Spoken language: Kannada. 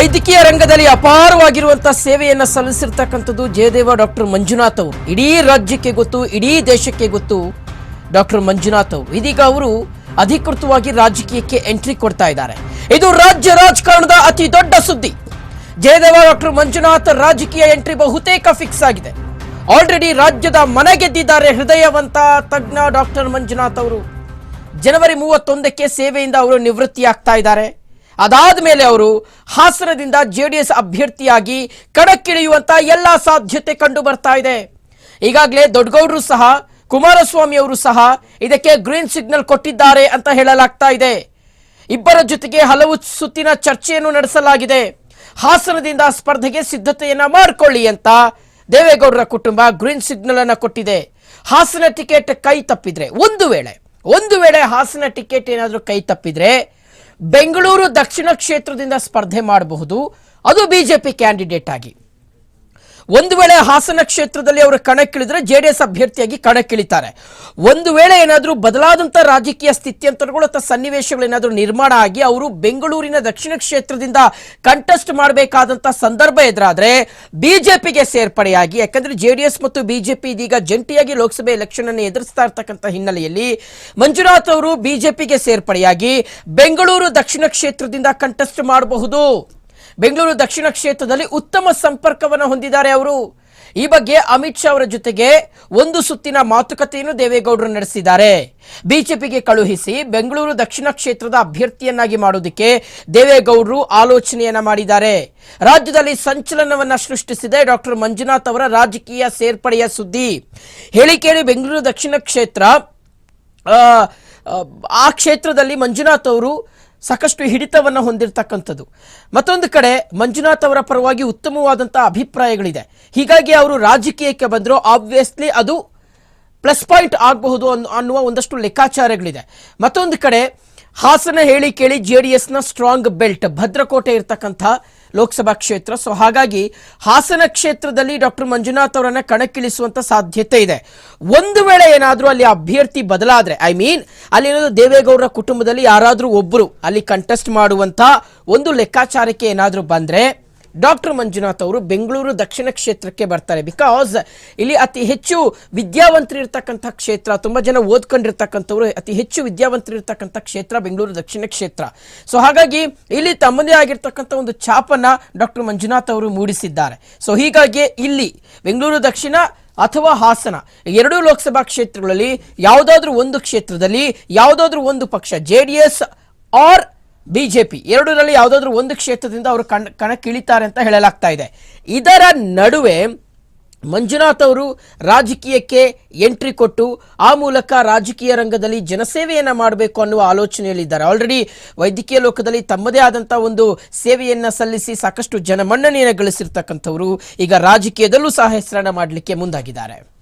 ವೈದ್ಯಕೀಯ ರಂಗದಲ್ಲಿ ಅಪಾರವಾಗಿರುವಂತಹ ಸೇವೆಯನ್ನು ಸಲ್ಲಿಸಿರ್ತಕ್ಕಂಥದ್ದು ಜಯದೇವ ಡಾಕ್ಟರ್ ಮಂಜುನಾಥ್ ಅವರು. ಇಡೀ ರಾಜ್ಯಕ್ಕೆ ಗೊತ್ತು, ಇಡೀ ದೇಶಕ್ಕೆ ಗೊತ್ತು ಡಾಕ್ಟರ್ ಮಂಜುನಾಥ್ ಅವರು. ಇದೀಗ ಅವರು ಅಧಿಕೃತವಾಗಿ ರಾಜಕೀಯಕ್ಕೆ ಎಂಟ್ರಿ ಕೊಡ್ತಾ ಇದ್ದಾರೆ. ಇದು ರಾಜ್ಯ ರಾಜಕಾರಣದ ಅತಿ ದೊಡ್ಡ ಸುದ್ದಿ. ಜಯದೇವ ಡಾಕ್ಟರ್ ಮಂಜುನಾಥ್ ರಾಜಕೀಯ ಎಂಟ್ರಿ ಬಹುತೇಕ ಫಿಕ್ಸ್ ಆಗಿದೆ. ಆಲ್ರೆಡಿ ರಾಜ್ಯದ ಮನೆ ಗೆದ್ದಿದ್ದಾರೆ ಹೃದಯವಂತ ತಜ್ಞ ಡಾಕ್ಟರ್ ಮಂಜುನಾಥ್ ಅವರು. ಜನವರಿ ಮೂವತ್ತೊಂದಕ್ಕೆ ಸೇವೆಯಿಂದ ಅವರು ನಿವೃತ್ತಿಯಾಗ್ತಾ ಇದ್ದಾರೆ. ಅದಾದ ಮೇಲೆ ಅವರು ಹಾಸನದಿಂದ ಜೆಡಿಎಸ್ ಅಭ್ಯರ್ಥಿಯಾಗಿ ಕಣಕ್ಕಿಳಿಯುವಂತ ಎಲ್ಲ ಸಾಧ್ಯತೆ ಕಂಡು ಬರ್ತಾ ಇದೆ. ಈಗಾಗಲೇ ದೊಡ್ಡಗೌಡರು ಸಹ, ಕುಮಾರಸ್ವಾಮಿ ಅವರು ಸಹ ಇದಕ್ಕೆ ಗ್ರೀನ್ ಸಿಗ್ನಲ್ ಕೊಟ್ಟಿದ್ದಾರೆ ಅಂತ ಹೇಳಲಾಗ್ತಾ ಇದೆ. ಇಬ್ಬರ ಜೊತೆಗೆ ಹಲವು ಸುತ್ತಿನ ಚರ್ಚೆಯನ್ನು ನಡೆಸಲಾಗಿದೆ. ಹಾಸನದಿಂದ ಸ್ಪರ್ಧೆಗೆ ಸಿದ್ಧತೆಯನ್ನ ಮಾಡಿಕೊಳ್ಳಿ ಅಂತ ದೇವೇಗೌಡರ ಕುಟುಂಬ ಗ್ರೀನ್ ಸಿಗ್ನಲ್ ಅನ್ನು ಕೊಟ್ಟಿದೆ. ಹಾಸನ ಟಿಕೆಟ್ ಕೈ ತಪ್ಪಿದ್ರೆ ಒಂದು ವೇಳೆ ಒಂದು ವೇಳೆ ಹಾಸನ ಟಿಕೆಟ್ ಏನಾದರೂ ಕೈ ತಪ್ಪಿದ್ರೆ ಬೆಂಗಳೂರು ದಕ್ಷಿಣ ಕ್ಷೇತ್ರದಿಂದ ಸ್ಪರ್ಧೆ ಮಾಡಬಹುದು. ಅದು ಬಿಜೆಪಿ ಕ್ಯಾಂಡಿಡೇಟ್ ಆಗಿ. ಒಂದು ವೇಳೆ ಹಾಸನ ಕ್ಷೇತ್ರದಲ್ಲಿ ಅವರು ಕಣಕ್ಕಿಳಿದ್ರೆ ಜೆ ಡಿ ಎಸ್ ಅಭ್ಯರ್ಥಿಯಾಗಿ ಕಣಕ್ಕಿಳಿತಾರೆ. ಒಂದು ವೇಳೆ ಏನಾದರೂ ಬದಲಾದಂಥ ರಾಜಕೀಯ ಸ್ಥಿತ್ಯಂತರಗಳು ಅಥವಾ ಸನ್ನಿವೇಶಗಳು ಏನಾದರೂ ನಿರ್ಮಾಣ ಆಗಿ ಅವರು ಬೆಂಗಳೂರಿನ ದಕ್ಷಿಣ ಕ್ಷೇತ್ರದಿಂದ ಕಂಟೆಸ್ಟ್ ಮಾಡಬೇಕಾದಂಥ ಸಂದರ್ಭ ಎದುರಾದ್ರೆ ಬಿಜೆಪಿಗೆ ಸೇರ್ಪಡೆಯಾಗಿ, ಯಾಕಂದ್ರೆ ಜೆ ಎಸ್ ಮತ್ತು ಬಿಜೆಪಿ ಇದೀಗ ಜಂಟಿಯಾಗಿ ಲೋಕಸಭೆ ಎಲೆಕ್ಷನ್ ಅನ್ನು ಎದುರಿಸ್ತಾ ಇರ್ತಕ್ಕಂಥ ಹಿನ್ನೆಲೆಯಲ್ಲಿ ಮಂಜುನಾಥ್ ಅವರು ಬಿಜೆಪಿಗೆ ಸೇರ್ಪಡೆಯಾಗಿ ಬೆಂಗಳೂರು ದಕ್ಷಿಣ ಕ್ಷೇತ್ರದಿಂದ ಕಂಟೆಸ್ಟ್ ಮಾಡಬಹುದು. ಬೆಂಗಳೂರು ದಕ್ಷಿಣ ಕ್ಷೇತ್ರದಲ್ಲಿ ಉತ್ತಮ ಸಂಪರ್ಕವನ್ನು ಹೊಂದಿದ್ದಾರೆ ಅವರು. ಈ ಬಗ್ಗೆ ಅಮಿತ್ ಶಾ ಅವರ ಜೊತೆಗೆ ಒಂದು ಸುತ್ತಿನ ಮಾತುಕತೆಯನ್ನು ದೇವೇಗೌಡರು ನಡೆಸಿದ್ದಾರೆ. ಬಿಜೆಪಿಗೆ ಕಳುಹಿಸಿ ಬೆಂಗಳೂರು ದಕ್ಷಿಣ ಕ್ಷೇತ್ರದ ಅಭ್ಯರ್ಥಿಯನ್ನಾಗಿ ಮಾಡುವುದಕ್ಕೆ ದೇವೇಗೌಡರು ಆಲೋಚನೆಯನ್ನ ಮಾಡಿದ್ದಾರೆ. ರಾಜ್ಯದಲ್ಲಿ ಸಂಚಲನವನ್ನ ಸೃಷ್ಟಿಸಿದೆ ಡಾಕ್ಟರ್ ಮಂಜುನಾಥ್ ಅವರ ರಾಜಕೀಯ ಸೇರ್ಪಡೆಯ ಸುದ್ದಿ. ಹೇಳಿಕೆಯಲ್ಲಿ ಬೆಂಗಳೂರು ದಕ್ಷಿಣ ಕ್ಷೇತ್ರ ಆ ಕ್ಷೇತ್ರದಲ್ಲಿ ಮಂಜುನಾಥ್ ಅವರು ಸಾಕಷ್ಟು ಹಿಡಿತವನ್ನು ಹೊಂದಿರತಕ್ಕಂಥದ್ದು. ಮತ್ತೊಂದು ಕಡೆ ಮಂಜುನಾಥ್ ಅವರ ಪರವಾಗಿ ಉತ್ತಮವಾದಂಥ ಅಭಿಪ್ರಾಯಗಳಿದೆ. ಹೀಗಾಗಿ ಅವರು ರಾಜಕೀಯಕ್ಕೆ ಬಂದರೂ. ಆಬ್ವಿಯಸ್ಲಿ ಅದು ಪ್ಲಸ್ ಪಾಯಿಂಟ್ ಆಗಬಹುದು ಅನ್ನೋ- ಅನ್ನುವ ಒಂದಷ್ಟು ಲೆಕ್ಕಾಚಾರಗಳಿದೆ. ಮತ್ತೊಂದು ಕಡೆ ಹಾಸನ ಹೇಳಿ ಕೇಳಿ ಜೆ ಡಿ ಎಸ್ನ ಸ್ಟ್ರಾಂಗ್ ಬೆಲ್ಟ್ ಭದ್ರಕೋಟೆ ಇರತಕ್ಕಂಥ ಲೋಕಸಭಾ ಕ್ಷೇತ್ರ. ಸೊ ಹಾಗಾಗಿ ಹಾಸನ ಕ್ಷೇತ್ರದಲ್ಲಿ ಡಾಕ್ಟರ್ ಮಂಜುನಾಥ್ ಅವರನ್ನ ಕಣಕ್ಕಿಳಿಸುವಂತ ಸಾಧ್ಯತೆ ಇದೆ. ಒಂದು ವೇಳೆ ಏನಾದರೂ ಅಲ್ಲಿ ಅಭ್ಯರ್ಥಿ ಬದಲಾದ್ರೆ ಐ ಮೀನ್ ಅಲ್ಲಿ ಏನಾದರೂ ದೇವೇಗೌಡರ ಕುಟುಂಬದಲ್ಲಿ ಯಾರಾದರೂ ಒಬ್ಬರು ಅಲ್ಲಿ ಕಂಟೆಸ್ಟ್ ಮಾಡುವಂತ ಒಂದು ಲೆಕ್ಕಾಚಾರಕ್ಕೆ ಏನಾದರೂ ಬಂದ್ರೆ ಡಾಕ್ಟರ್ ಮಂಜುನಾಥ್ ಅವರು ಬೆಂಗಳೂರು ದಕ್ಷಿಣ ಕ್ಷೇತ್ರಕ್ಕೆ ಬರ್ತಾರೆ. ಬಿಕಾಸ್ ಇಲ್ಲಿ ಅತಿ ಹೆಚ್ಚು ವಿದ್ಯಾವಂತರಿರ್ತಕ್ಕಂಥ ಕ್ಷೇತ್ರ, ತುಂಬ ಜನ ಓದ್ಕೊಂಡಿರ್ತಕ್ಕಂಥವ್ರು ಅತಿ ಹೆಚ್ಚು ವಿದ್ಯಾವಂತರಿರ್ತಕ್ಕಂಥ ಕ್ಷೇತ್ರ ಬೆಂಗಳೂರು ದಕ್ಷಿಣ ಕ್ಷೇತ್ರ. ಸೊ ಹಾಗಾಗಿ ಇಲ್ಲಿ ತಮ್ಮದೇ ಆಗಿರ್ತಕ್ಕಂಥ ಒಂದು ಛಾಪನ್ನ ಡಾಕ್ಟರ್ ಮಂಜುನಾಥ್ ಅವರು ಮೂಡಿಸಿದ್ದಾರೆ. ಸೊ ಹೀಗಾಗಿ ಇಲ್ಲಿ ಬೆಂಗಳೂರು ದಕ್ಷಿಣ ಅಥವಾ ಹಾಸನ, ಎರಡೂ ಲೋಕಸಭಾ ಕ್ಷೇತ್ರಗಳಲ್ಲಿ ಯಾವುದಾದ್ರೂ ಒಂದು ಕ್ಷೇತ್ರದಲ್ಲಿ ಯಾವುದಾದ್ರೂ ಒಂದು ಪಕ್ಷ ಜೆ ಆರ್ ಬಿಜೆಪಿ ಎರಡರಲ್ಲಿ ಯಾವುದಾದ್ರೂ ಒಂದು ಕ್ಷೇತ್ರದಿಂದ ಅವರು ಕಣ್ ಕಣಕ್ಕಿಳಿತಾರೆ ಅಂತ ಹೇಳಲಾಗ್ತಾ ಇದೆ. ಇದರ ನಡುವೆ ಮಂಜುನಾಥ್ ಅವರು ರಾಜಕೀಯಕ್ಕೆ ಎಂಟ್ರಿ ಕೊಟ್ಟು, ಆ ಮೂಲಕ ರಾಜಕೀಯ ರಂಗದಲ್ಲಿ ಜನಸೇವೆಯನ್ನು ಮಾಡಬೇಕು ಅನ್ನುವ ಆಲೋಚನೆಯಲ್ಲಿದ್ದಾರೆ. ಆಲ್ರೆಡಿ ವೈದ್ಯಕೀಯ ಲೋಕದಲ್ಲಿ ತಮ್ಮದೇ ಆದಂಥ ಒಂದು ಸೇವೆಯನ್ನು ಸಲ್ಲಿಸಿ ಸಾಕಷ್ಟು ಜನಮನ್ನಣೆಯನ್ನು ಗಳಿಸಿರ್ತಕ್ಕಂಥವರು ಈಗ ರಾಜಕೀಯದಲ್ಲೂ ಸಹ ಹೆಸರನ್ನ ಮಾಡಲಿಕ್ಕೆ ಮುಂದಾಗಿದ್ದಾರೆ.